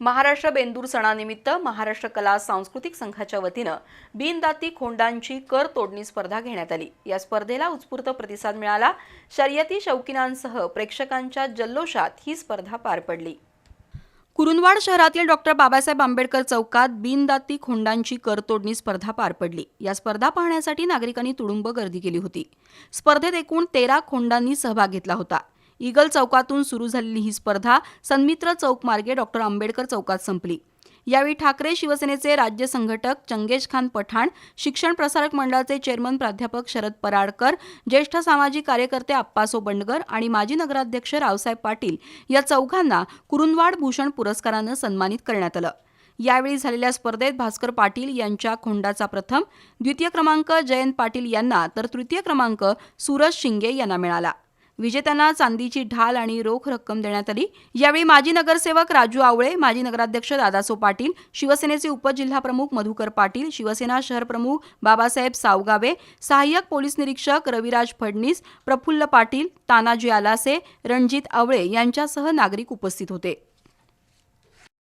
महाराष्ट्र बेंदूर सणानिमित्त महाराष्ट्र कला सांस्कृतिक संघाच्या वतीनं बिनदाती खोंडांची कर तोडणी स्पर्धा घेण्यात आली. या स्पर्धेला उत्स्फूर्त प्रतिसाद मिळाला. शर्यती शौकीनांसह प्रेक्षकांच्या जल्लोषात ही स्पर्धा पार पडली. कुरुंदवाड शहरातील डॉक्टर बाबासाहेब आंबेडकर चौकात बिनदाती खोंडांची करतोडणी स्पर्धा पार पडली. या स्पर्धा पाहण्यासाठी नागरिकांनी तुडुंब गर्दी केली होती. स्पर्धेत एकूण तेरा खोंडांनी सहभाग घेतला होता. ईगल चौकातून सुरू झालेली ही स्पर्धा सन्मित्र चौक मार्गे डॉक्टर आंबेडकर चौकात संपली. यावेळी ठाकरे शिवसेनेचे राज्य संघटक चंगेज खान पठाण शिक्षण प्रसारक मंडळाचे चेअरमन प्राध्यापक शरद पराडकर ज्येष्ठ सामाजिक कार्यकर्ते आप्पासो बंडगर आणि माजी नगराध्यक्ष रावसाहेब पाटील या चौघांना कुरुंदवाड भूषण पुरस्कारानं सन्मानित करण्यात आलं. यावेळी झालेल्या स्पर्धेत भास्कर पाटील यांच्या खोंडाचा प्रथम द्वितीय क्रमांक जयंत पाटील यांना तर तृतीय क्रमांक सूरज शिंगे यांना मिळाला. विजेत्यांना चांदीची ढाल आणि रोख रक्कम देण्यात आली. यावेळी माजी नगरसेवक राजू आवळे माजी नगराध्यक्ष दादासो पाटील शिवसेनेचे उपजिल्हाप्रमुख मधुकर पाटील शिवसेना शहर प्रमुख बाबासाहेब सावगावे सहाय्यक पोलीस निरीक्षक रविराज फडणीस प्रफुल्ल पाटील तानाजी आलासे रणजित आवळे यांच्यासह नागरिक उपस्थित होते.